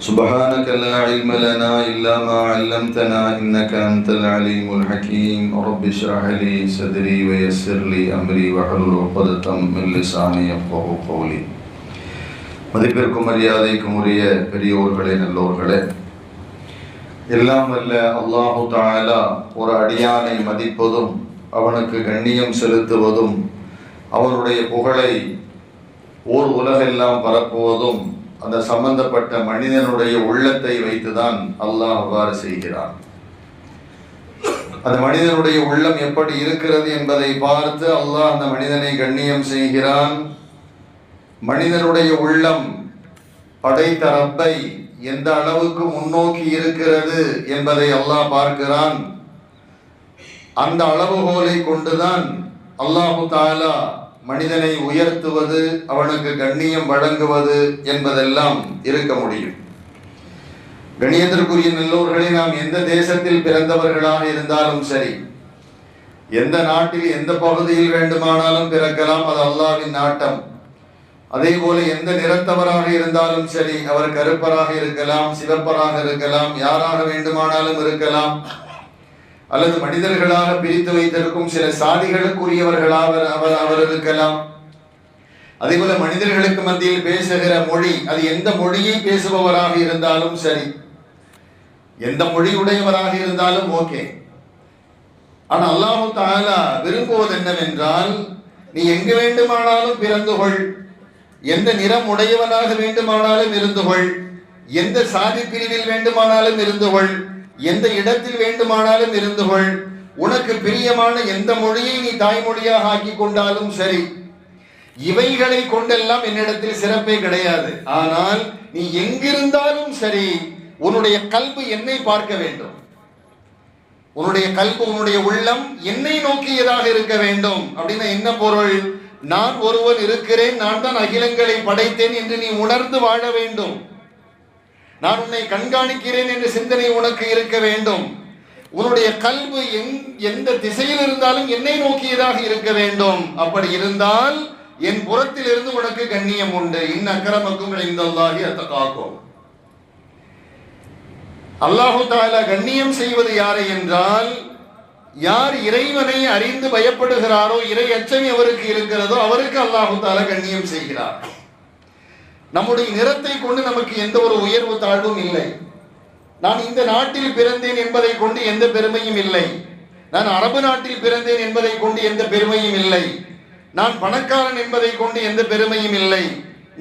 سبحانك لا علم لنا إلا ما علمتنا إنك أنت العليم الحكيم رب اشرح لي صدري ويسر لي أمري واحلل عقدة من لساني يفقهوا قولي மதிப்பிற்கும் மரியாதைக்கும் உரிய பெரியோர்களே நல்லோர்களே எல்லாம் வல்ல அல்லாஹு தாலா ஒரு அடியானை மதிப்பதும் அவனுக்கு கண்ணியம் செலுத்துவதும் அவனுடைய புகழை ஓர் உலகெல்லாம் பரப்புவதும் அந்த சம்பந்தப்பட்ட மனிதனுடைய உள்ளத்தை வைத்துதான் அல்லாஹ் அவ்வாறு செய்கிறான். அந்த மனிதனுடைய உள்ளம் எப்படி இருக்கிறது என்பதை பார்த்து அல்லாஹ் அந்த மனிதனை கண்ணியம் செய்கிறான். மனிதனுடைய உள்ளம் படைத்த ரப்பை எந்த அளவுக்கு முன்னோக்கி இருக்கிறது என்பதை அல்லாஹ் பார்க்கிறான். அந்த அளவுகோலை கொண்டுதான் அல்லாஹு தாலா மனிதனை உயர்த்துவது அவனுக்கு கண்ணியம் வழங்குவது என்பதெல்லாம் இருக்க முடியும். கணியத்திற்குரிய நல்லோர்களே நாம் எந்த தேசத்தில் பிறந்தவர்களாக இருந்தாலும் சரி எந்த நாட்டில் எந்த பகுதியில் வேண்டுமானாலும் பிறக்கலாம் அது அல்லாவின் நாட்டம். அதே போல எந்த நிறத்தவராக இருந்தாலும் சரி அவர் கருப்பராக இருக்கலாம் சிவப்பராக இருக்கலாம் யாராக வேண்டுமானாலும் இருக்கலாம் அல்லது மனிதர்களாக பிரித்து வைத்திருக்கும் சில சாதிகளுக்குரியவர்களாக அவர் அவர் இருக்கலாம் அதே போல மனிதர்களுக்கு மத்தியில் பேசுகிற மொழி அது எந்த மொழியை பேசுபவராக இருந்தாலும் சரி. எந்த மொழி உடையவராக இருந்தாலும் ஓகே. ஆனா அல்லாஹு தாலா விரும்புவது என்னவென்றால் நீ எங்கு வேண்டுமானாலும் பிறந்து கொள். எந்த நிறம் உடையவனாக வேண்டுமானாலும் இருந்து கொள். எந்த சாதி பிரிவில் வேண்டுமானாலும் இருந்து கொள். எந்த இடத்தில் வேண்டுமானாலும் இருந்து கொள். உனக்கு பிரியமான எந்த மொழியை நீ தாய்மொழியாக ஆக்கி கொண்டாலும் சரி. இவைகளை கொண்டெல்லாம் என்னிடத்தில் சிறப்பே கிடையாது. ஆனால் நீ எங்கிருந்தாலும் சரி உன்னுடைய கல்வி என்னை பார்க்க வேண்டும். உன்னுடைய கல்வி உன்னுடைய உள்ளம் என்னை நோக்கியதாக இருக்க வேண்டும். அப்படின்னா என்ன பொருள்? நான் ஒருவன் இருக்கிறேன் நான் தான் அகிலங்களை படைத்தேன் என்று நீ உணர்ந்து வாழ வேண்டும். நான் உன்னை கண்காணிக்கிறேன் என்ற சிந்தனை உனக்கு இருக்க வேண்டும். உன்னுடைய கல்வி எந்த திசையில் இருந்தாலும் என்னை நோக்கியதாக இருக்க வேண்டும். அப்படி இருந்தால் என் புறத்தில் இருந்து உனக்கு கண்ணியம் உண்டு. இன் அக்கிரமக்கும் இந்தாகி அத்த காக்கும் அல்லாஹு தாலா கண்ணியம் செய்வது யாரை என்றால் யார் இறைவனை அறிந்து பயப்படுகிறாரோ இறை அச்சம் எவருக்கு இருக்கிறதோ அவருக்கு அல்லாஹு தாலா கண்ணியம் செய்கிறார். நம்முடைய நிறத்தை கொண்டு நமக்கு எந்த ஒரு உயர்வு தாழ்வும் இல்லை. நான் இந்த நாட்டில் பிறந்தேன் என்பதை கொண்டு எந்த பெருமையும் இல்லை. நான் அரபு நாட்டில் பிறந்தேன் என்பதை கொண்டு எந்த பெருமையும் இல்லை. நான் பணக்காரன் என்பதை கொண்டு எந்த பெருமையும் இல்லை.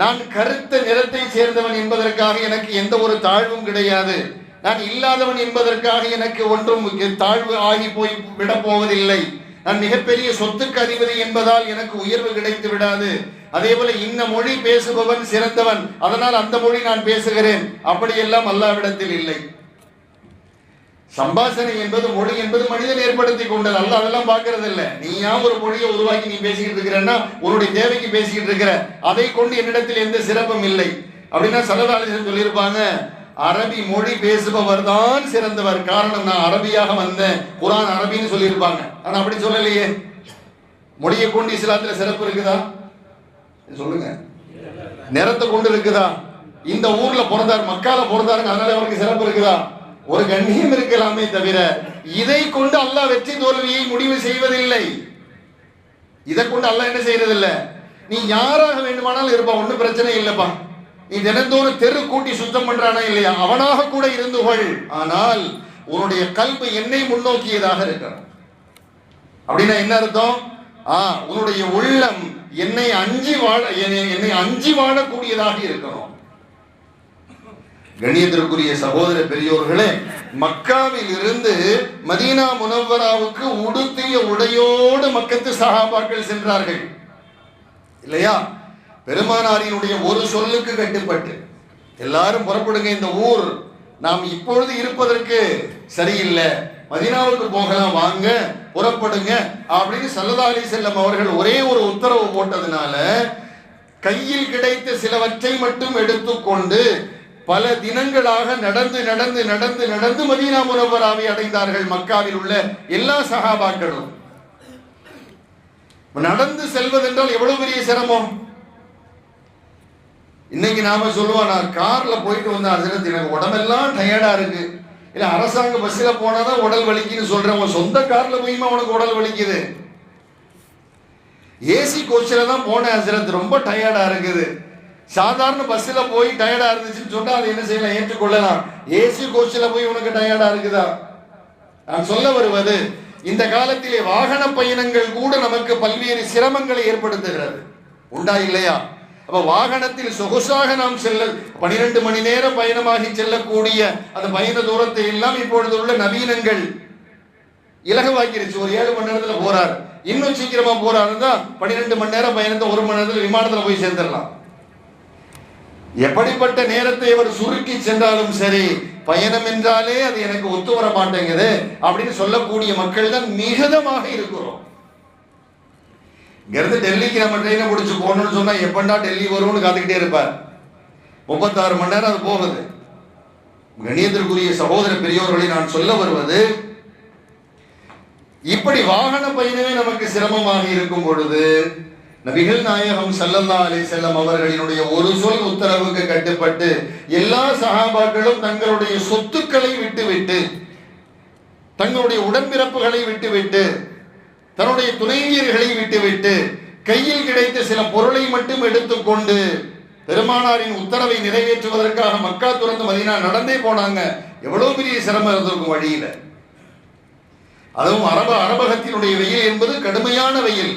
நான் கருத்த நிறத்தை சேர்ந்தவன் என்பதற்காக எனக்கு எந்த ஒரு தாழ்வும் கிடையாது. நான் இல்லாதவன் என்பதற்காக எனக்கு ஒன்றும் தாழ்வு ஆகி போய் விட போவதில்லை. நான் மிகப்பெரிய சொத்துக்கு அதிபதி என்பதால் எனக்கு உயர்வு கிடைத்து விடாது. அதே போல இந்த மொழி பேசுபவன் சிறந்தவன். அதனால் அந்த மொழி நான் பேசுகிறேன். அப்படியெல்லாம் அல்லாவிடத்தில் இல்லை. சம்பாஷணை என்பது மொழி என்பது மனிதன் ஏற்படுத்தி கொண்டது. அல்ல அதெல்லாம் பார்க்கறது இல்ல நீ ஏன் ஒரு மொழியை உருவாக்கி நீ பேசிக்கிட்டு இருக்கிறன்னா உன்னுடைய தேவைக்கு பேசிக்கிட்டு இருக்கிற. அதை கொண்டு என்னிடத்தில் எந்த சிறப்பும் இல்லை. அப்படின்னா சலதாலிசன் சொல்லியிருப்பாங்க அரபி மொழி பேசுபவர் தான் சிறந்தவர். காரணம் நான் அரபியாக வந்தேன். குரான் அரபின்னு சொல்லியிருப்பாங்க. ஆனா அப்படி சொல்லலையே. மொழியை கொண்டு இஸ்லாத்துல சிறப்பு இருக்குதா? சொல்லுங்க. நிறத்தை கொண்டு இருக்குதா? இந்த ஊர்ல பிறந்தார் மக்கால பிறந்தாருங்க அதனால அவருக்கு சிறப்பு இருக்குதா? ஒரு கண்ணியம் இருக்கலாமே தவிர இதை கொண்டு அல்லாஹ் வெற்றி தோல்வியை முடிவு செய்வதில்லை. இதை கொண்டு அல்லாஹ் என்ன செய்யறதில்ல? நீ யாராக வேண்டுமானாலும் இருப்பா ஒன்றும் பிரச்சனை இல்லப்பா. நீ தினந்தோறும் தெரு கூட்டி சுத்தம் பண்றானா இல்லையா? அவனாக கூட இருந்து கொள். ஆனால் உன்னுடைய கல்வி என்னை முன்னோக்கியதாக இருக்கணும். அப்படின்னா என்ன அர்த்தம்? ஆ உன்னுடைய உள்ளம் என்னை அஞ்சி வாழ என்னை அஞ்சி வாழக்கூடியதாக இருக்கணும். கணியத்திற்குரிய சகோதர பெரியோர்களே மக்காவில் இருந்து மதீனா முனவராவுக்கு உடுத்திய உடையோடு மக்கத்து சகாபாக்கள் சென்றார்கள். இல்லையா? பெருமானாரினுடைய ஒரு சொல்லுக்கு கட்டுப்பட்டு எல்லாரும் புறப்படுங்க இந்த ஊர் நாம் இப்பொழுது இருப்பதற்கு சரியில்லை. மதினாவுக்கு போகலாம் வாங்க புறப்படுங்க அப்படின்னு சல்லதா அலி செல்லம் அவர்கள் ஒரே ஒரு உத்தரவு போட்டதுனால கையில் கிடைத்த சிலவற்றை மட்டும் எடுத்துக்கொண்டு பல தினங்களாக நடந்து நடந்து நடந்து நடந்து மதீனா முனவராவை அடைந்தார்கள். மக்காவில் உள்ள எல்லா சகாபாக்களும் நடந்து செல்வதென்றால் எவ்வளவு பெரிய சிரமம்? இன்னைக்கு நாம சொல்லுவோம் நான் கார்ல போயிட்டு வந்தேன் அதில் எனக்கு உடம்பெல்லாம் டயர்டா இருக்கு. இல்ல அரசாங்க பஸ்ல போனாதான் உடல் வலிக்குன்னு சொல்றேன். உன் சொந்த கார்ல போயுமா உனக்கு உடல் வலிக்குது? ஏசி கோச்சில் தான் போனேன் ஹசரத். ரொம்ப டயர்டா இருக்குது. சாதாரண பஸ்ஸில் போய் டயர்டா இருந்துச்சுன்னு சொன்னா அதை என்ன செய்யலாம்? ஏற்றுக்கொள்ளலாம். ஏசி கோச்சில் போய் உனக்கு டயர்டா இருக்குதா? நான் சொல்ல வருவது இந்த காலத்திலே வாகன பயணங்கள் கூட நமக்கு பல்வேறு சிரமங்களை ஏற்படுத்துகிறது. உண்டா இல்லையா? அப்ப வாகனத்தில் சொகுசாக நாம் செல்ல பனிரெண்டு மணி நேரம் பயணமாகி செல்லக்கூடிய அந்த பயண தூரத்தை எல்லாம் இப்பொழுது உள்ள நவீனங்கள் இலகுவாக்கிருச்சு. ஒரு ஏழு மணி நேரத்துல போறார். இன்னும் சீக்கிரமா போறாருன்னா பன்னிரெண்டு மணி நேரம் பயணத்தை ஒரு மணி நேரத்துல விமானத்துல போய் சேர்ந்துடலாம். எப்படிப்பட்ட நேரத்தை அவர் சுருக்கி சென்றாலும் சரி பயணம் என்றாலே அது எனக்கு ஒத்து வர மாட்டேங்குது அப்படின்னு சொல்லக்கூடிய மக்கள் தான் மிகுதமாக இருக்கிறோம். இங்கிருந்து டெல்லிக்கு நம்ம ட்ரெயினை பிடிச்சி போகணும்னு சொன்னால் எப்பண்டா டெல்லி வரும்னு காத்துக்கிட்டே இருப்பார். முப்பத்தாறு மணி நேரம் அது போகுது. கணியத்திற்குரிய சகோதர பெரியோர்களை நான் சொல்ல வருவது இப்படி வாகன பயணமே நமக்கு சிரமமாக இருக்கும் பொழுது நபிகள் நாயகம் சல்லல்லா அலி செல்லம் அவர்களினுடைய ஒரு சொல் உத்தரவுக்கு கட்டுப்பட்டு எல்லா சகாபாக்களும் தங்களுடைய சொத்துக்களை விட்டுவிட்டு தங்களுடைய உடன்பிறப்புகளை விட்டுவிட்டு தன்னுடைய துணைவியர்களை விட்டுவிட்டு கையில் கிடைத்த சில பொருளை மட்டும் எடுத்துக்கொண்டு பெருமானாரின் உத்தரவை நிறைவேற்றுவதற்காக மக்கா துறந்து மதினா நடந்தே போனாங்க. எவ்வளவு பெரிய சிரமம் இருந்திருக்கும் வழியில. அதுவும் அரப அரபகத்தினுடைய வெயில் என்பது கடுமையான வெயில்.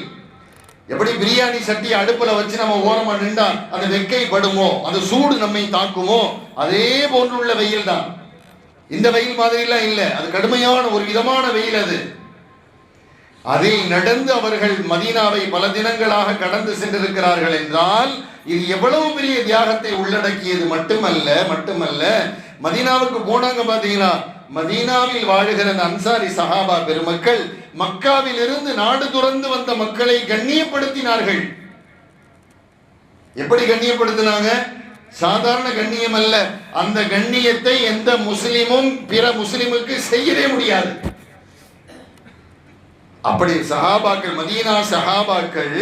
எப்படி பிரியாணி சட்டி அடுப்புல வச்சு நம்ம ஓரமா நின்றா அந்த வெக்கை படுமோ அந்த சூடு நம்மை தாக்குமோ அதே போன்றுள்ள வெயில் தான் இந்த வெயில் மாதிரிலாம் இல்லை. அது கடுமையான ஒரு விதமான வெயில் அது. அதில் நடந்து அவர்கள் மதீனாவை பல தினங்களாக கடந்து சென்றிருக்கிறார்கள் என்றால் இது எவ்வளவு பெரிய தியாகத்தை உள்ளடக்கியது மட்டுமல்ல மட்டுமல்ல மதீனாவுக்கு போனாங்க பாத்தீங்கன்னா மதீனாவில் வாழுகிற அந்த அன்சாரி சஹாபா பெருமக்கள் மக்காவில் இருந்து நாடு துறந்து வந்த மக்களை கண்ணியப்படுத்தினார்கள். எப்படி கண்ணியப்படுத்தினாங்க? சாதாரண கண்ணியம் அல்ல. அந்த கண்ணியத்தை எந்த முஸ்லிமும் பிற முஸ்லிமுக்கு செய்யவே முடியாது. அப்படி சஹாபாக்கள் மதீனா சஹாபாக்கள்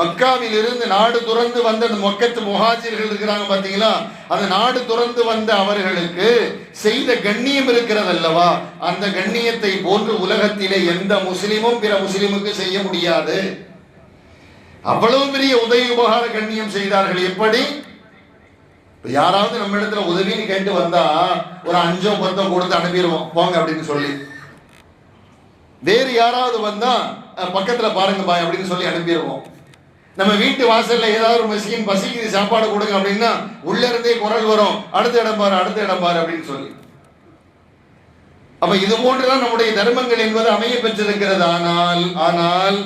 மக்காவில் இருந்து நாடு துறந்து வந்த அந்த மக்கத்து முஹாஜிர்கள் இருக்கிறாங்க பாத்தீங்களா அந்த நாடு துறந்து வந்த அவர்களுக்கு செய்த கண்ணியம் இருக்கிறது அல்லவா அந்த கண்ணியத்தை போன்று உலகத்திலே எந்த முஸ்லிமும் பிற முஸ்லிமுக்கு செய்ய முடியாது. அவ்வளவு பெரிய உதவி உபகார கண்ணியம் செய்தார்கள். எப்படி? யாராவது நம்ம இடத்துல உதவின்னு கேட்டு வந்தா ஒரு அஞ்சோ பத்தோ கொடுத்து அனுப்பிடுவோம். போங்க அப்படின்னு சொல்லி. வேறு யாராவது வந்தா பக்கத்துல பாருங்க பாய் அப்படின்னு சொல்லி அனுப்பிடுவோம். நம்ம வீட்டு வாசல்ல ஏதாவது ஒரு மிஸ்கின் பசிக்குது சாப்பாடு கொடுங்க அப்படின்னா உள்ள இருந்தே குரல் வரும். அடுத்த இடம் பாரு அடுத்த இடம் பாரு அப்படின்னு சொல்லி. அப்ப இது போன்றுதான் நம்முடைய தர்மங்கள் என்பது அமைய பெற்றிருக்கிறது. ஆனால் ஆனால்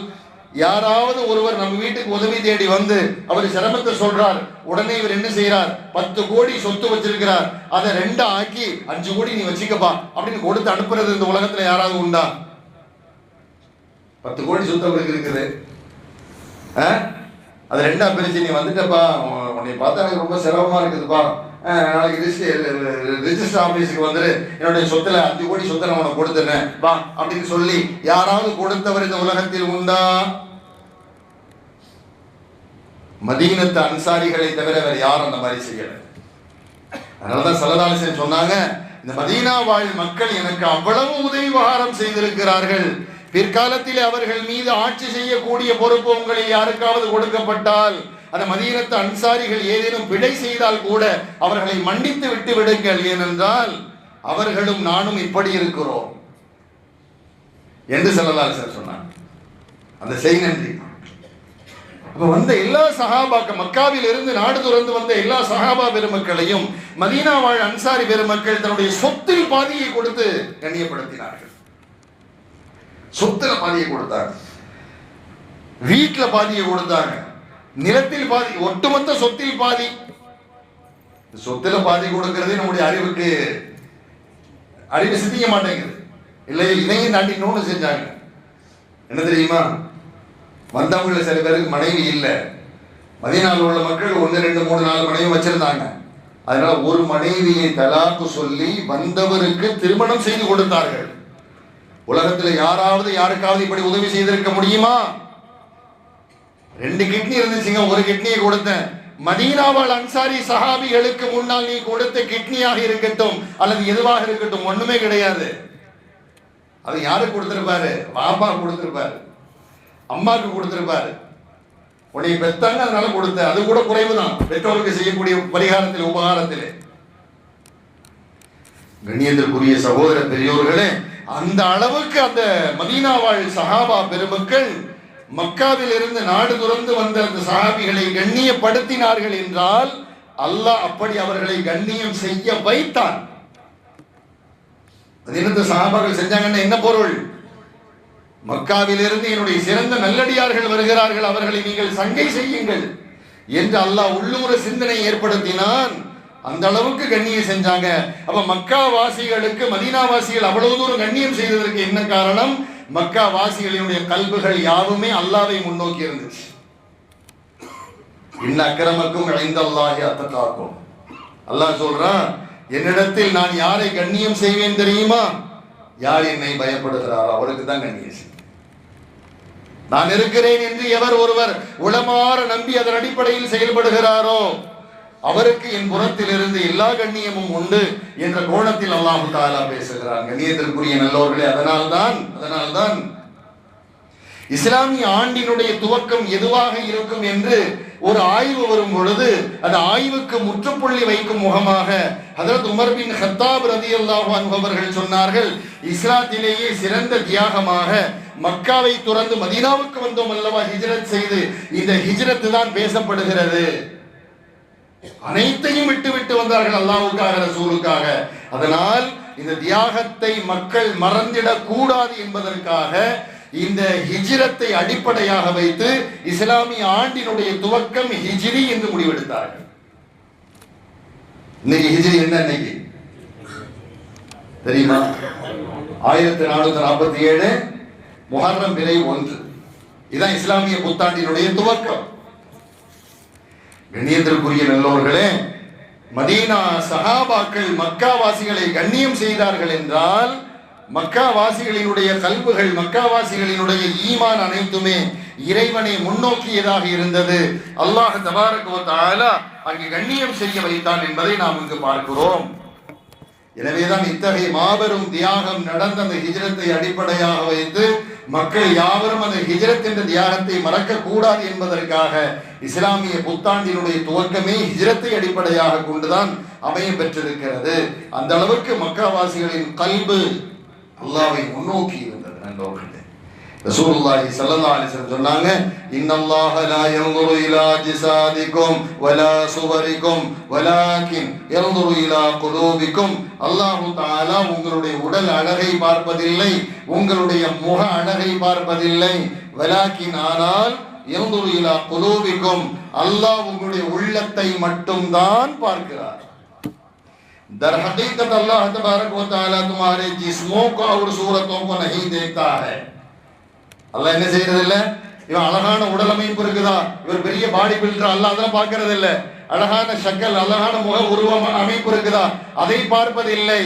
யாராவது ஒருவர் நம்ம வீட்டுக்கு உதவி தேடி வந்து அவர் சிரமத்தை சொல்றார். உடனே இவர் என்ன செய்யறார் பத்து கோடி சொத்து வச்சிருக்கிறார். அதை ரெண்டா ஆக்கி அஞ்சு கோடி நீ வச்சுக்கப்பா அப்படின்னு கொடுத்து அனுப்புறது இந்த உலகத்துல யாராவது உண்டா? பத்து கோடி சொத்து அவருக்கு இருக்குது. ஆ? அது ரெண்டா பிரிச்சு நீ வந்துட்டப்பா. உன்னை பார்த்தா எனக்கு ரொம்ப சிரமமா இருக்குதுப்பா. நாளைக்கு ரிஜிஸ்டர் ஆபீஸுக்கு வந்துரு. என்னுடைய சொத்துல அஞ்சு கோடி சொத்தை நான் உனக்கு கொடுத்துறேன் வா அப்படின்னு சொல்லி யாராவது கொடுத்தவர் இந்த உலகத்தில் உண்டா? மதீனத்து அன்சாரிகளை தவிர வேற யாரும் அந்த மாதிரி செய்யல. அதனாலதான் சல்லதாலிசன் சொன்னாங்க இந்த மதீனா வாழ் மக்கள் எனக்கு அவ்வளவு உதவி உபகாரம் செய்திருக்கிறார்கள். பிற்காலத்தில் அவர்கள் மீது ஆட்சி செய்யக்கூடிய பொறுப்பு உங்களில் யாருக்காவது கொடுக்கப்பட்டால் அந்த மதீனத்து அன்சாரிகள் ஏதேனும் பிழை செய்தால் கூட அவர்களை மன்னித்து விட்டு விடுங்கள். ஏனென்றால் அவர்களும் நானும் இப்படி இருக்கிறோம். என்று செல்லலால் சொன்னார். அந்த செய் நன்றி. அப்ப வந்த எல்லா சகாபாக்க மக்காவில் இருந்து நாடு துறந்து வந்த எல்லா சகாபா பெருமக்களையும் மதீனா வாழ் அன்சாரி பெருமக்கள் தன்னுடைய சொத்தில் பாதியை கொடுத்து கண்ணியப்படுத்தினார்கள். சொத்துல பாதியை கொடுத்தாங்க. வீட்டுல பாதியை கொடுத்தாங்க. நிலத்தில் பாதி ஒட்டுமொத்த சொத்தில் பாதி. சொத்துல பாதி கொடுக்கறதே நம்முடைய அறிவுக்கு அறிவு சிந்திக்க மாட்டேங்குது. இல்லை இதையும் தாண்டி நோன்னு செஞ்சாங்க. என்ன தெரியுமா? வந்தவங்கள சில பேருக்கு மனைவி இல்லை. மதியநாள் உள்ள மக்கள் ஒன்று ரெண்டு மூணு நாலு மனைவி வச்சிருந்தாங்க. அதனால ஒரு மனைவியை தலாக்கு சொல்லி வந்தவருக்கு திருமணம் செய்து கொடுத்தார்கள். உலகத்தில் யாராவது யாருக்காவது இப்படி உதவி செய்திருக்க முடியுமா? ரெண்டு கிட்னி இருந்துச்சுங்க ஒரு கிட்னியை கொடுத்தேன். மதீனாவால் அன்சாரி சஹாபிகளுக்கு முன்னால் நீ கொடுத்த கிட்னியாக இருக்கட்டும் அல்லது எதுவாக இருக்கட்டும் ஒண்ணுமே கிடையாது. அது யாருக்கு கொடுத்திருப்பாரு? பாப்பா கொடுத்திருப்பாரு. அம்மாவுக்கு கொடுத்திருப்பாரு. உன்னை பெத்தாங்க அதனால கொடுத்த அது கூட குறைவு தான் பெற்றோருக்கு செய்யக்கூடிய பரிகாரத்தில் உபகாரத்தில். கண்ணியத்திற்குரிய சகோதர பெரியோர்களே அந்த அளவுக்கு அந்த மதீனாவாழ் சஹாபா பெருமக்கள் மக்காவில் இருந்து நாடு துறந்து வந்த அந்த சஹாபிகளை கண்ணியப்படுத்தினார்கள் என்றால் அல்லாஹ் அப்படி அவர்களை கண்ணியம் செய்ய வைத்தான். அது சஹாபாக்கள் செஞ்சாங்கன்னா என்ன பொருள்? மக்காவிலிருந்து என்னுடைய சிறந்த நல்லடியார்கள் வருகிறார்கள் அவர்களை நீங்கள் சங்கை செய்யுங்கள் என்று அல்லாஹ் உள்ளூர சிந்தனை ஏற்படுத்தினான். அந்த அளவுக்கு கண்ணியம் செஞ்சாங்க. அப்ப மக்கா வாசிகளுக்கு மதீனா வாசிகள் அவ்வளவு தூரம் கண்ணியம் செய்ததற்கு என்ன காரணம்? மக்கா வாசிகளினுடைய கல்புகள் யாவுமே அல்லாவை முன்னோக்கி இருந்துச்சு. இன்ன அக்கிரமக்கும் ஐந்தல்லாஹி அத்தத்தாக்கும் அல்லாஹ் சொல்றான் என்னிடத்தில் நான் யாரை கண்ணியம் செய்வேன் தெரியுமா? யார் என்னை பயப்படுகிறாரோ அவருக்கு தான் கண்ணியம் செய்வேன் நான் இருக்கிறேன் என்று எவர் ஒருவர் உளமாற நம்பி அதன் அடிப்படையில் செயல்படுகிறாரோ? அவருக்கு என் புறத்திலிருந்து எல்லா கண்ணியமும் உண்டு என்ற கோணத்தில் அல்லாஹு தாலா பேசுகிறார் கண்ணியத்திற்குரிய நல்லவர்களே அதனால்தான் அதனால்தான் இஸ்லாமிய ஆண்டினுடைய துவக்கம் எதுவாக இருக்கும் என்று ஒரு ஆய்வு வரும் பொழுது அந்த ஆய்வுக்கு முற்றுப்புள்ளி வைக்கும் முகமாக ஹதரத் உமர் பின் ஹத்தாப் ரதியல்லாஹு அன்ஹு அவர்கள் சொன்னார்கள் இஸ்லாத்திலேயே சிறந்த தியாகமாக மக்காவை துறந்து மதீனாவுக்கு வந்தோம் அல்லவா ஹிஜ்ரத் செய்து இந்த ஹிஜ்ரத் தான் பேசப்படுகிறது. அனைத்தையும் விட்டு விட்டு வந்தார்கள் அல்லாவுக்காக ரசூலுக்காக. அதனால் இந்த தியாகத்தை மக்கள் மறந்திடக் கூடாது என்பதற்காக இந்த ஹிஜிரத்தை அடிப்படையாக வைத்து இஸ்லாமிய ஆண்டினுடைய துவக்கம் ஹிஜிரி என்று முடிவெடுத்தார்கள். இன்னைக்கு ஹிஜிரி என்ன இன்னைக்கு? தெரியுமா? ஆயிரத்தி நானூத்தி நாற்பத்தி ஏழு முஹர்ரம் விலை ஒன்று. இதுதான் இஸ்லாமிய புத்தாண்டினுடைய துவக்கம். கண்ணியத்திற்குரிய நல்லோர்களே மதீனா சஹாபாக்கள் மக்காவாசிகளை கண்ணியம் செய்தார்கள் என்றால் மக்காவாசிகளினுடைய கல்புகள் மக்காவாசிகளினுடைய ஈமான் அனைத்துமே இறைவனை முன்னோக்கியதாக இருந்தது. அல்லாஹ் தபாரக் வ அங்கு கண்ணியம் செய்ய வைத்தான் என்பதை நாம் இங்கு பார்க்கிறோம். எனவேதான் இத்தகைய மாபெரும் தியாகம் நடந்த அந்த ஹிஜரத்தை அடிப்படையாக வைத்து மக்கள் யாவரும் அந்த ஹிஜரத் என்ற தியாகத்தை மறக்க கூடாது என்பதற்காக இஸ்லாமிய புத்தாண்டினுடைய துவக்கமே ஹிஜரத்தை அடிப்படையாக கொண்டுதான் அமைய பெற்றிருக்கிறது. அந்த அளவுக்கு மக்காவாசிகளின் கல்பு அல்லாவை முன்னோக்கி இருந்தது நண்பர்கள். ரசூலுல்லாஹி ஸல்லல்லாஹு அலைஹி வஸல்லம் சொன்னாங்க இன்னல்லாஹ லா யன்துரு இலா ஜிசாதிக்கும் வலா சுவரிக்கும் வலாக்கின் யன்துரு இலா குலூபிக்கும் அல்லாஹ் தஆலா உங்களுடைய உடல் அழகை பார்ப்பதில்லை உங்களுடைய முக அழகை பார்ப்பதில்லை வலாக்கின் ஆனால் யன்துரு இலா குலூபிக்கும் அல்லாஹ் உங்களுடைய உள்ளத்தை மட்டும்தான் பார்க்கிறார் दर हकीकत अल्लाह तबारक व तआला तुम्हारे जिस्मों को और सूरतों को नहीं देखता है அல்ல என்ன செய்யறது இல்ல இவன் அழகான உடலமைப்பு இருக்குதா? இவர் பெரிய பாடி பில்டர் அல்ல அதெல்லாம் பார்க்கறது இல்ல அழகான சக்கல் அழகான முக உருவம் அமைப்பு இருக்குதா? அதை பார்ப்பது இல்லை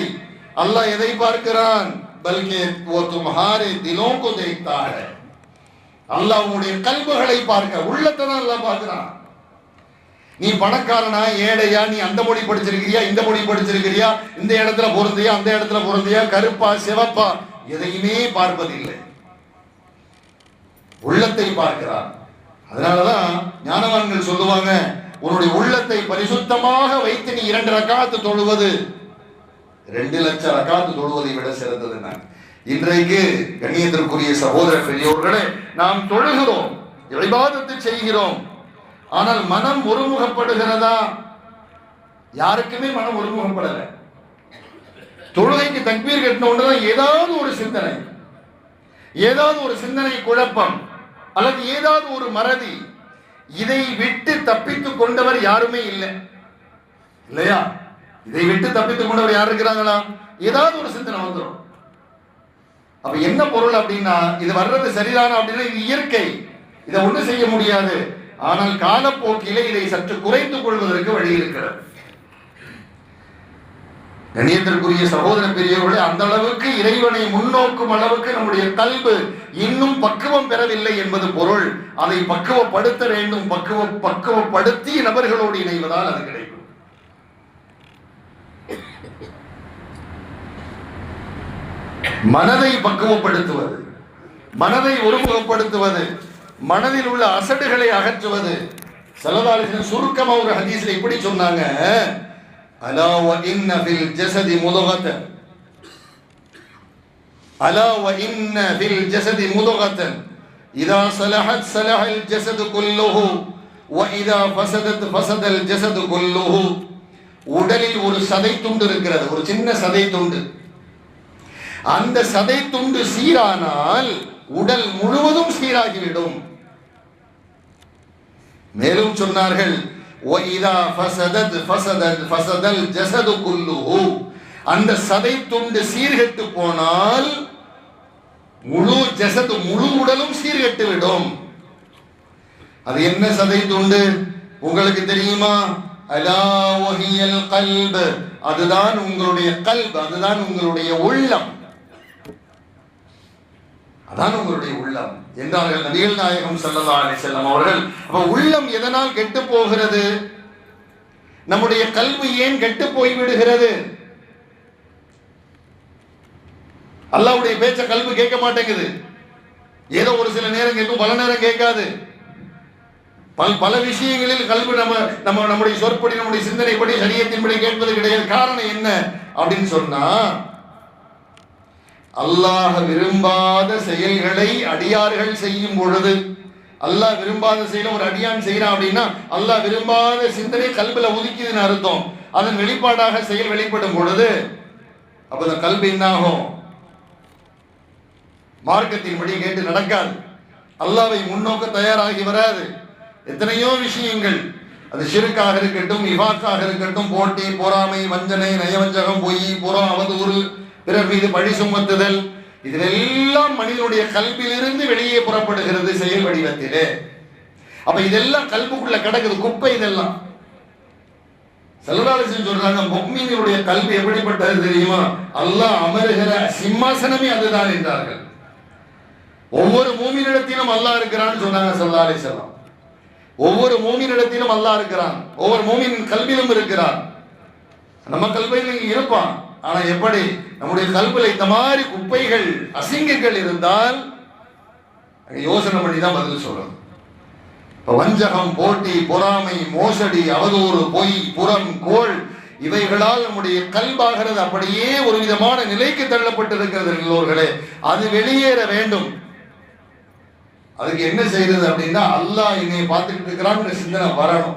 அல்லாஹ் எதை பார்க்கிறான்? பல்கே ஓ தும்ஹாரே திலோ கோ தேக்தார உன்னுடைய கல்புகளை பார்க்க உள்ளத்தை தான் எல்லாம் பார்க்கிறான். நீ பணக்காரனா ஏழையா நீ அந்த மொழி படிச்சிருக்கிறியா இந்த மொழி படிச்சிருக்கிறியா? இந்த இடத்துல பொருந்தியா அந்த இடத்துல பொருந்தியா? கருப்பா சிவப்பா எதையுமே பார்ப்பதில்லை. உள்ளத்தை பார்க்கிறார். அதனாலதான் ஞானவான்கள் சொல்லுவாங்க உன்னுடைய உள்ளத்தை பரிசுத்தமாக வைத்து நீ இரண்டு ரக்காத்து தொழுவது. ரெண்டு லட்சம் ரக்காத்து தொழுவதை விட சிறந்தது நான் இன்றைக்கு கண்ணியத்திற்குரிய சகோதர பெரியோர்களே நாம் தொழுகிறோம் இபாதத்தை செய்கிறோம். ஆனால் மனம் ஒருமுகப்படுகிறதா? யாருக்குமே மனம் ஒருமுகப்படல. தொழுகைக்கு தக்பீர் கட்டின ஒன்றுதான் ஏதாவது ஒரு சிந்தனை ஏதாவது ஒரு சிந்தனை குழப்பம் அல்லது ஏதாவது ஒரு மறதி இதை விட்டு தப்பித்துக் கொண்டவர் யாருமே இல்லை. இல்லையா? இதை விட்டு தப்பித்துக் கொண்டவர் யார் இருக்கிறாங்களா? ஏதாவது ஒரு சிந்தனை வந்துடும் அப்ப என்ன பொருள் அப்படின்னா இது வர்றது சரிதான அப்படின்னா இது இயற்கை. இதை ஒண்ணு செய்ய முடியாது. ஆனால் காலப்போக்கிலே இதை சற்று குறைத்துக் கொள்வதற்கு வழி இருக்கிறது. கணியத்திற்குரிய சகோதர பெரியவர்களே அந்த அளவுக்கு இறைவனை முன்னோக்கும் அளவுக்கு நம்முடைய கல்வு இன்னும் பக்குவம் பெறவில்லை என்பது பொருள். அதை பக்குவப்படுத்த வேண்டும். பக்குவ பக்குவப்படுத்தி நபர்களோடு இணைவதால் அது கிடைக்கும். மனதை பக்குவப்படுத்துவது மனதை ஒருமுகப்படுத்துவது மனதில் உள்ள அசடுகளை அகற்றுவது. செலவாளிகள் சுருக்கமா ஒரு ஹதீஸ்ல இப்படி சொன்னாங்க. அலா வ في الجسد ஜஸதி முதுகத்தன் அலா வ இன்ன ஃபில் ஜஸதி صلحت இதா சலஹத் சலஹல் ஜஸது فسدت வ இதா كله. உடலில் ஒரு சதை துண்டு இருக்கிறது. ஒரு சின்ன சதை துண்டு. அந்த சதை துண்டு சீரானால் உடல் முழுவதும் சீராகிவிடும். மேலும் சொன்னார்கள் ஒய்தா ஃபசதத் ஃபசதத் ஃபசதல் ஜசது குல்லுஹு அந்த சதை துண்டு சீர்கெட்டு போனால் முழு ஜசது முழு உடலும் சீர்கெட்டு விடும். அது என்ன சதை துண்டு? உங்களுக்கு தெரியுமா? அலா ஒஹியல் கல்பு. அதுதான் உங்களுடைய கல்பு அதுதான் உங்களுடைய உள்ளம். அதான் உங்களுடைய உள்ளம். என்றார்கள் நபிகள் நாயகம் ஸல்லல்லாஹு அலி செல்லம் அவர்கள். அப்ப உள்ளம் எதனால் கெட்டு போகிறது? நம்முடைய கல்வி ஏன் கெட்டு போய் விடுகிறது பேச்ச கல்வி கேட்க மாட்டேங்குது. ஏதோ ஒரு சில நேரம் கேட்கும் பல நேரம் கேட்காது. பல பல விஷயங்களில் கல்வி நம்ம நம்ம நம்முடைய சொற்படி நம்முடைய சிந்தனைப்படி சரியத்தின்படி கேட்பது கிடையாது காரணம் என்ன? அப்படின்னு சொன்னா அல்லாஹ் விரும்பாத செயல்களை அடியார்கள் செய்யும் பொழுது அல்லாஹ் விரும்பாத செயலை ஒரு அடியான் செய்யறான் அப்படின்னா அல்லாஹ் விரும்பாத சிந்தனை கல்வில ஒதுக்கிதுன்னு அர்த்தம். அதன் வெளிப்பாடாக செயல் வெளிப்படும் பொழுது அப்ப இந்த கல்வி என்னாகும்? மார்க்கத்தின்படி கேட்டு நடக்காது. அல்லாவை முன்னோக்க தயாராகி வராது. எத்தனையோ விஷயங்கள். அது சிறுக்காக இருக்கட்டும் இவாக்காக இருக்கட்டும் போட்டி பொறாமை வஞ்சனை நயவஞ்சகம் பொய் புறம் அவதூறு பிறர் மீது பழி சுமத்துதல். இதெல்லாம் மனிதனுடைய கல்வியிலிருந்து வெளியே புறப்படுகிறது செயல் வடிவத்திலே. அப்ப இதெல்லாம் கல்புக்குள்ள கிடக்குது குப்பை இதெல்லாம். செல்வராஜன் சொல்றாங்க மொக்மீனுடைய கல்வி எப்படிப்பட்டது தெரியுமா? அல்லாஹ் அமருகிற சிம்மாசனமே அதுதான் என்றார்கள். ஒவ்வொரு மூமினிடத்திலும் அல்லாஹ் இருக்கிறான்னு சொன்னாங்க சல்லா ஒவ்வொரு மூமினிடத்திலும் அல்லாஹ் இருக்கிறான். ஒவ்வொரு மூமியின் கல்வியிலும் இருக்கிறான். நம்ம கல்வியில் இருப்பான். ஆனா எப்படி? நம்முடைய கல்வில இந்த மாதிரி குப்பைகள் அசிங்கங்கள் இருந்தால் யோசனை பண்ணி தான் பதில் சொல்லணும். இப்ப வஞ்சகம் போட்டி பொறாமை மோசடி அவதூறு பொய் புறம் கோள் இவைகளால் நம்முடைய கல்வாகிறது அப்படியே ஒரு விதமான நிலைக்கு தள்ளப்பட்டிருக்கிறது எல்லோர்களே. அது வெளியேற வேண்டும். அதுக்கு என்ன செய்யறது அப்படின்னா அல்லாஹ் என்னை பார்த்துக்கிட்டு இருக்கிறான்னு சிந்தனை வரணும்.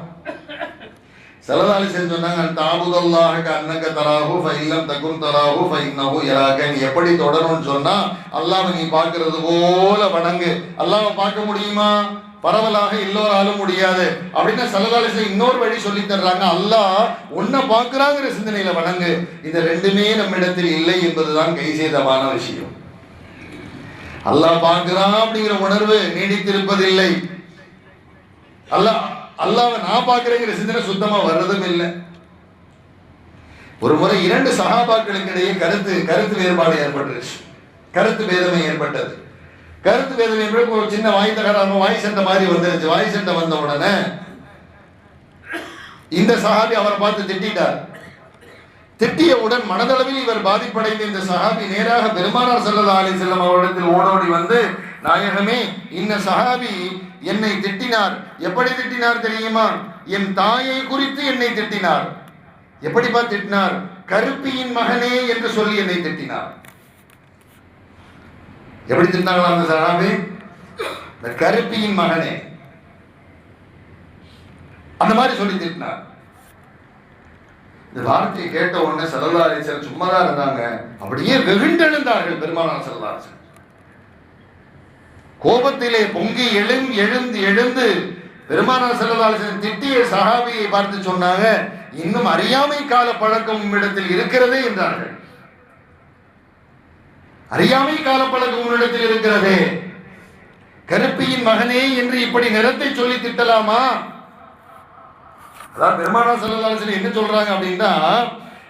செலதாலி செஞ்சு சொன்னாங்க தாபுதல்லாக அன்னங்க தராகு ஃபைல்லம் தக்கும் தராகு ஃபைன்னஹு யராக நீ எப்படி தொடரும்னு சொன்னா அல்லாஹ் நீ பார்க்கிறது போல வணங்கு. அல்லாஹ் பார்க்க முடியுமா? பரவலாக எல்லோராலும் முடியாது. அப்படின்னு செலதாலிசை இன்னொரு வழி சொல்லி தர்றாங்க. அல்லாஹ் உன்னை பார்க்கிறாங்கிற சிந்தனையில வணங்கு. இந்த ரெண்டுமே நம்மிடத்தில் இல்லை என்பதுதான் கைசேதமான விஷயம். அல்லாஹ் பார்க்கிறான் அப்படிங்கிற உணர்வு நீடித்திருப்பதில்லை. அல்லாஹ் அல்லாவை நான் பார்க்குறேங்கிற சிந்தனை சுத்தமா வர்றதும் இல்லை. ஒரு முறை இரண்டு சகாபாக்களுக்கு இடையே கருத்து கருத்து வேறுபாடு ஏற்பட்டுருச்சு. கருத்து வேதமை ஏற்பட்டது. கருத்து வேதமை ஏற்பட்டு ஒரு சின்ன வாய் தகராறு வாய் சண்டை மாதிரி வந்துருச்சு. வாய் சண்டை வந்த உடனே இந்த சஹாபி அவரை பார்த்து திட்டிட்டார். திட்டியவுடன் மனதளவில் இவர் பாதிப்படைந்த இந்த சஹாபி நேராக பெருமானார் செல்லதா அலி செல்லம் அவரிடத்தில் ஓடோடி வந்து நாயகமே இந்த சஹாபி என்னை திட்டினார். எப்படி திட்டினார் தெரியுமா? என் தாயை குறித்து என்னை திட்டினார். எப்படிப்பா திட்டினார்? கருப்பியின் மகனே என்று சொல்லி என்னை திட்டினார். எப்படி திட்டினாங்களா அந்த இந்த கருப்பியின் மகனே. அந்த மாதிரி சொல்லி திட்டினார். இந்த வார்த்தையை கேட்ட உடனே செல்லதாரீசர் சும்மா தான் இருந்தாங்க. அப்படியே வெகுண்டெழுந்தார்கள் பெருமானார் செல்லதாரீசர் கோபத்திலே பொங்கி எழும் எழுந்து எழுந்து பெருமானார் செல்லதாசன் திட்டிய சஹாபியை பார்த்து சொன்னாங்க இன்னும் அறியாமை கால பழக்கம் உம்மிடத்தில் இருக்கிறதே என்றார்கள். அறியாமை கால பழக்கம் உன்னிடத்தில் இருக்கிறதே. கருப்பியின் மகனே என்று இப்படி நிறத்தை சொல்லி திட்டலாமா? அதான் பெருமானா செல்லதாசன் என்ன சொல்றாங்க அப்படின்னா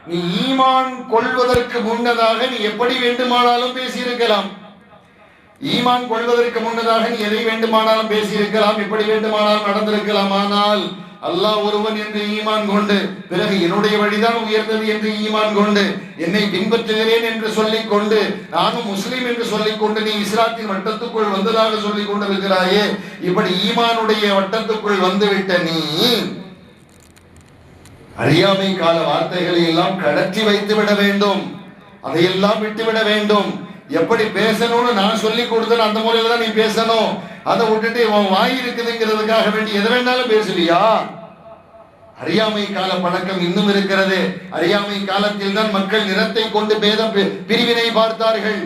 நீ ஈமான் கொள்வதற்கு முன்னதாக நீ எப்படி வேண்டுமானாலும் பேசியிருக்கலாம். ஈமான் கொள்வதற்கு முன்னதாக நீ எதை வேண்டுமானாலும் பேசியிருக்கலாம் எப்படி வேண்டுமானாலும் நடந்திருக்கலாம். ஆனால் அல்லாஹ் ஒருவன் என்று ஈமான் கொண்டு பிறகு என்னுடைய வழிதான் உயர்ந்தது என்று ஈமான் கொண்டு என்னை பின்பற்றுகிறேன் என்று சொல்லிக் கொண்டு நானும் முஸ்லீம் என்று சொல்லிக் கொண்டு நீ இஸ்லாத்தின் வட்டத்துக்குள் வந்ததாக சொல்லிக் கொண்டிருக்கிறாயே இப்படி ஈமானுடைய வட்டத்துக்குள் வந்துவிட்ட நீ அறியாமை கால வார்த்தைகளை எல்லாம் கடற்றி வைத்து விட வேண்டும். அதையெல்லாம் விட்டுவிட வேண்டும். எப்படி பேசணும்னு நான் சொல்லி கொடுத்தேன் அந்த முறையில தான் நீ பேசணும். அதை விட்டுட்டு உன் வாய் இருக்குதுங்கிறதுக்காக வேண்டி எதை வேணாலும் பேசலியா அறியாமை கால பழக்கம் இன்னும் இருக்கிறது. அறியாமை காலத்தில் தான் மக்கள் நிறத்தை கொண்டு பேதம் பிரிவினை பார்த்தார்கள்.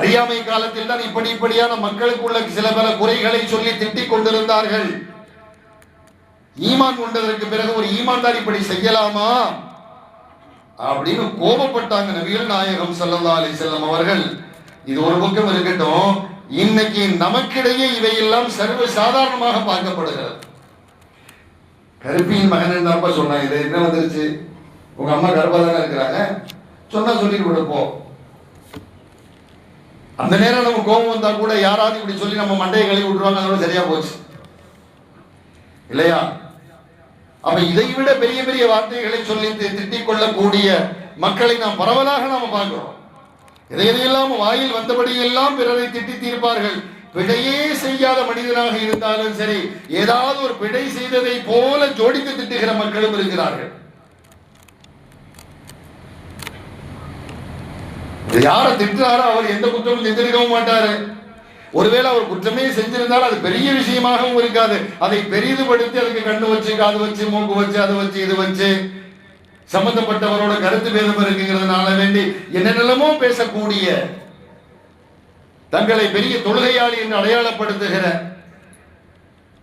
அறியாமை காலத்தில் தான் இப்படி இப்படியான மக்களுக்குள்ள சில பல குறைகளை சொல்லி திட்டிக் கொண்டிருந்தார்கள். ஈமான் கொண்டதற்கு பிறகு ஒரு ஈமான்தார் இப்படி செய்யலாமா? அப்படின்னு கோபப்பட்டாங்க நபிகள் நாயகம் ஸல்லல்லாஹு அலி செல்லம் அவர்கள். இது ஒரு பக்கம் இருக்கட்டும் இன்னைக்கு நமக்கிடையே இவையெல்லாம் சர்வ சாதாரணமாக பார்க்கப்படுகிறது. கருப்பியின் மகன் தான்ப்பா சொன்னான் இது என்ன வந்துருச்சு? உங்க அம்மா கருப்பா தானே இருக்கிறாங்க? சொன்னா சொல்லி கொடுப்போம் அந்த நேரம் நம்ம கோபம் வந்தா கூட யாராவது இப்படி சொல்லி நம்ம மண்டையை கழுவி விட்டுருவாங்க அதோட சரியா போச்சு. இல்லையா? அப்ப இதை விட பெரிய பெரிய வார்த்தைகளை சொல்லி திட்டிக் கொள்ளக்கூடிய மக்களை நாம் பரவலாக நாம பார்க்கிறோம். இதை எதையெல்லாம் வாயில் வந்தபடி எல்லாம் பிறரை திட்டி தீர்ப்பார்கள். பிழையே செய்யாத மனிதனாக இருந்தாலும் சரி ஏதாவது ஒரு பிழை செய்ததை போல ஜோடித்து திட்டுகிற மக்களும் இருக்கிறார்கள். யாரை திட்டுறாரோ அவர் எந்த குற்றமும் செஞ்சிருக்கவும் மாட்டாரு. ஒருவேளை அவர் குற்றமே செஞ்சிருந்தால் அது பெரிய விஷயமாகவும் இருக்காது. அதை பெரிதுபடுத்தி அதுக்கு கண்ணு வச்சு காது வச்சு மூக்கு வச்சு அதை வச்சு இது வச்சு சம்பந்தப்பட்டவரோட கருத்து பேதம் இருக்குங்கிறதுனால வேண்டி என்னென்னமோ பேசக்கூடிய தங்களை பெரிய தொழுகையாளி என்று அடையாளப்படுத்துகிற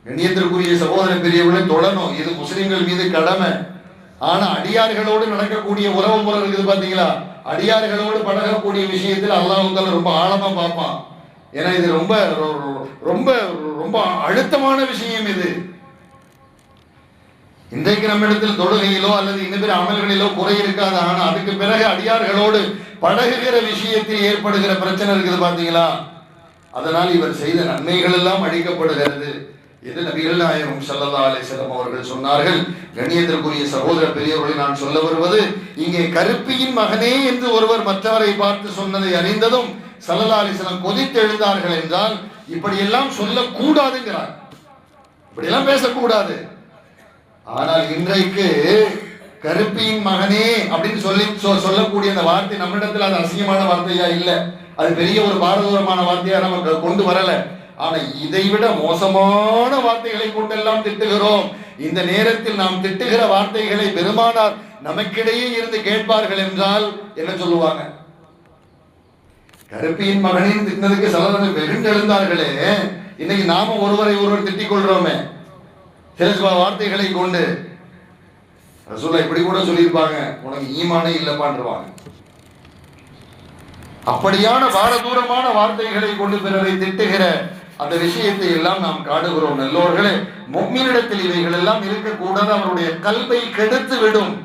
கண்ணியத்திற்குரிய சகோதர பெரியவர்களை தொழணும். இது முஸ்லிம்கள் மீது கடமை. ஆனா அடியார்களோடு நடக்கக்கூடிய உறவு முறை இருக்குது பாத்தீங்களா? அடியார்களோடு பழகக்கூடிய விஷயத்தில் அல்லாஹ் ரொம்ப ஆழமா பார்ப்பான். ஏன்னா இது ரொம்ப ரொ- ரொம்ப ரொம்ப அழுத்தமான விஷயம் இது. இன்றைக்கு நம்மிடத்தில் தொழுகையிலோ அல்லது இன்னும் அமல்களிலோ குறை இருக்காது. ஆனால் அதுக்கு பிறகு அடியார்களோடு பழகுகிற விஷயத்தில் ஏற்படுகிற பிரச்சனை இருக்குது பார்த்தீங்களா அதனால் இவர் செய்த நன்மைகள் எல்லாம் அழிக்கப்படுகிறது இது நபிகள் நாயகம் சல்லா அலிசல்லம் அவர்கள் சொன்னார்கள். கண்ணியத்திற்குரிய சகோதர பெரியவர்களை நான் சொல்ல வருவது இங்கே கருப்பியின் மகனே என்று ஒருவர் மற்றவரை பார்த்து சொன்னதை அறிந்ததும் ஸல்லல்லாஹு கொதித்து எழுந்தார்கள் என்றால் இப்படியெல்லாம் சொல்லக்கூடாதுங்கிறார். இப்படியெல்லாம் பேசக்கூடாது. ஆனால் இன்றைக்கு கருப்பியின் மகனே அப்படின்னு சொல்லி சொ- சொல்லக்கூடிய அந்த வார்த்தை நம்மிடத்தில் அது அசிங்கமான வார்த்தையா இல்லை. அது பெரிய ஒரு பாரதூரமான வார்த்தையா நமக்கு கொண்டு வரல. ஆனா இதை விட மோசமான வார்த்தைகளை கொண்டெல்லாம் திட்டுகிறோம். இந்த நேரத்தில் நாம் திட்டுகிற வார்த்தைகளை பெருமானார் நமக்கிடையே இருந்து கேட்பார்கள் என்றால் என்ன சொல்லுவாங்க? கருப்பியின் மகனின் திட்டினதுக்கு சிலர் வெகுண்டெழுந்தார்களே. இன்னைக்கு நாம ஒருவரை ஒருவர் திட்டிக் கொள்றோமே சில சில வார்த்தைகளை கொண்டு. ரசூலா இப்படி கூட சொல்லியிருப்பாங்க. உனக்கு ஈமானே இல்லப்பான்றுவாங்க. அப்படியான பாரதூரமான வார்த்தைகளை கொண்டு பிறரை திட்டுகிற அந்த விஷயத்தை எல்லாம் நாம் காடுகிறோம். நல்லோர்களே முக்மீனிடத்தில் இவைகள் எல்லாம் இருக்கக்கூடாது. அவருடைய கல்வை கெடுத்து விடும்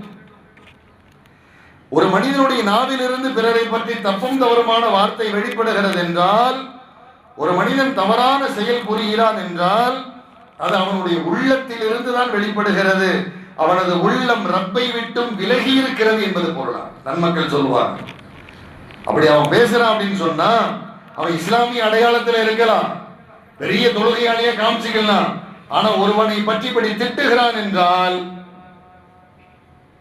ஒரு மனிதனுடைய நாவிலிருந்து பிறரை பற்றி தப்பும் தவறுமான வார்த்தை வெளிப்படுகிறது என்றால் ஒரு மனிதன் தவறான செயல் புரிகிறான் என்றால் அது அவனுடைய உள்ளத்தில் இருந்து தான் வெளிப்படுகிறது. அவனது உள்ளம் ரப்பை விட்டும் விலகி இருக்கிறது என்பது பொருளாம் நன்மக்கள் சொல்லுவாங்க அப்படி அவன் பேசுறான் அப்படின்னு சொன்னா அவன் இஸ்லாமிய அடையாளத்தில் இருக்கலாம். பெரிய தொழுகையாலேயே காமிச்சுக்கலாம். ஆனா ஒருவனை பற்றி இப்படி திட்டுகிறான் என்றால்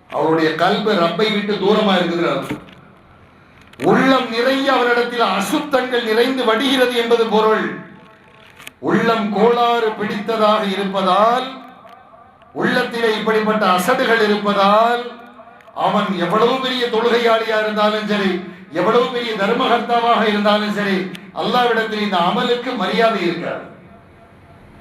அவருடைய கல்வி ரப்பை விட்டு தூரமா இருக்குகிறார் உள்ளம் நிறைய அவரிடத்தில் அசுத்தங்கள் நிறைந்து வடிகிறது என்பது பொருள். உள்ளம் கோளாறு பிடித்ததாக இருப்பதால் உள்ளத்திலே இப்படிப்பட்ட அசடுகள் இருப்பதால் அவன் எவ்வளவு பெரிய தொழுகையாளியா இருந்தாலும் சரி எவ்வளவு பெரிய தர்மகர்த்தாவாக இருந்தாலும் சரி அல்லாவிடத்தில் இந்த அமலுக்கு மரியாதை இருக்காது.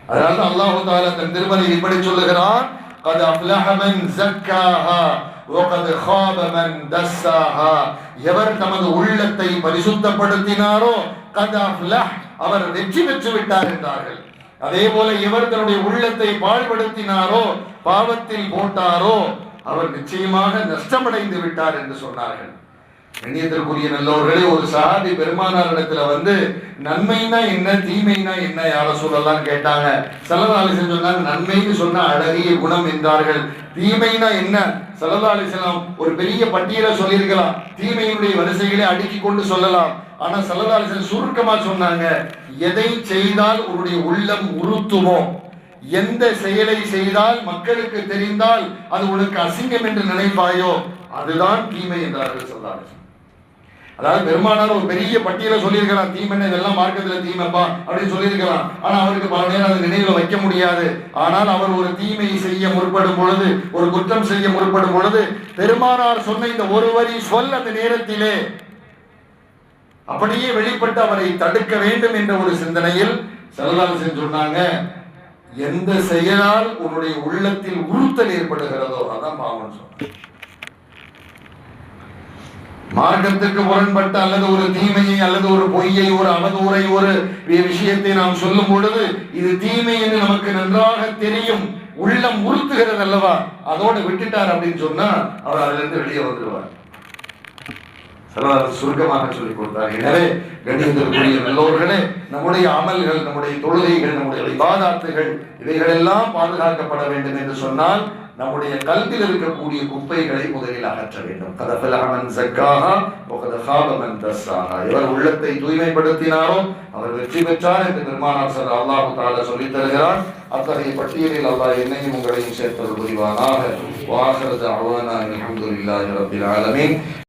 அதனால அல்லாஹு தாலா தன் திருமலை இப்படி சொல்லுகிறான் قد أفلح من زكاها وقد خاب من دساها எவர் தமது உள்ளத்தை பரிசுத்தப்படுத்தினாரோ قد أفلح அவர் வெற்றி பெற்று விட்டார் என்றார்கள் அதே போல எவர் தன்னுடைய உள்ளத்தை பாழ்படுத்தினாரோ பாவத்தில் போட்டாரோ அவர் நிச்சயமாக நஷ்டமடைந்து விட்டார் என்று சொன்னார்கள் கண்ணியத்திற்குரிய நல்லவர்களே ஒரு சஹாபி பெருமானாரிடத்துல வந்து நன்மைனா என்ன தீமைனா என்ன? யார சொல்லலாம் கேட்டாங்க. சல்லல்லாஹு சொன்னாங்க நன்மைன்னு சொன்ன அழகிய குணம் என்றார்கள். தீமைனா என்ன? சல்லல்லாஹு ஒரு பெரிய பட்டியலை சொல்லியிருக்கலாம். தீமையினுடைய வரிசைகளை அடுக்கி கொண்டு சொல்லலாம். ஆனா சல்லல்லாஹு சுருக்கமா சொன்னாங்க எதை செய்தால் உன்னுடைய உள்ளம் உறுத்துமோ? எந்த செயலை செய்தால் மக்களுக்கு தெரிந்தால் அது உனக்கு அசிங்கம் என்று நினைப்பாயோ? அதுதான் தீமை என்றார்கள் சொல்லார்கள் அதாவது பெருமானார் ஒரு பெரிய பட்டியலை சொல்லியிருக்கலாம் தீமென்ன இதெல்லாம் மார்க்கத்துல தீமைப்பா அப்படின்னு சொல்லியிருக்கலாம். ஆனா அவருக்கு பல நேரம் அது நினைவுல வைக்க முடியாது. ஆனால் அவர் ஒரு தீமை செய்ய முற்படும் பொழுது ஒரு குற்றம் செய்ய முற்படும் பொழுது பெருமானார் சொன்ன இந்த ஒரு வரி சொல் அந்த நேரத்திலே அப்படியே வெளிப்பட்டு அவரை தடுக்க வேண்டும் என்ற ஒரு சிந்தனையில் செல்லதாசன் சொன்னாங்க எந்த செயலால் உன்னுடைய உள்ளத்தில் உறுத்தல் ஏற்படுகிறதோ அதான் பாவம் சொன்னாங்க மார்க்கத்திற்கு முரண்பட்ட அல்லது ஒரு தீமையை அல்லது ஒரு பொய்யை ஒரு அவதூறை ஒரு விஷயத்தை நாம் சொல்லும் பொழுது இது தீமை என்று நமக்கு நன்றாக தெரியும். உள்ளம் உறுத்துகிறது அல்லவா? அதோட விட்டுட்டார் அப்படின்னு சொன்னா அவர் அதுல இருந்து வெளியே வந்துடுவார். சுருக்கமாக சொல்லிக் கொடுத்தார். எனவே கணிதத்திற்குரிய நல்லோர்களே நம்முடைய அமல்கள் நம்முடைய தொழுகைகள் நம்முடைய விவாதாத்துகள் இவைகளெல்லாம் பாதுகாக்கப்பட வேண்டும் என்று சொன்னால் நம்முடைய கல்வியில் இருக்கக்கூடிய குப்பைகளை முதலில் அகற்ற வேண்டும். கதஃபலஹமன் சக்காஹா ஒகத ஹாபமன் தஸ்ஸாஹா. இவர் உள்ளத்தை தூய்மைப்படுத்தினாரோ அவர் வெற்றி பெற்றார் என்று பெருமானார் சார் அல்லாஹு தாலா சொல்லித் தருகிறார். அத்தகைய பட்டியலில் அல்லாஹ் என்னையும் உங்களையும் சேர்த்தல் புரிவானாக. வாஹரது அவானா அல்ஹம்துலில்லாஹி ரப்பில் ஆலமீன்.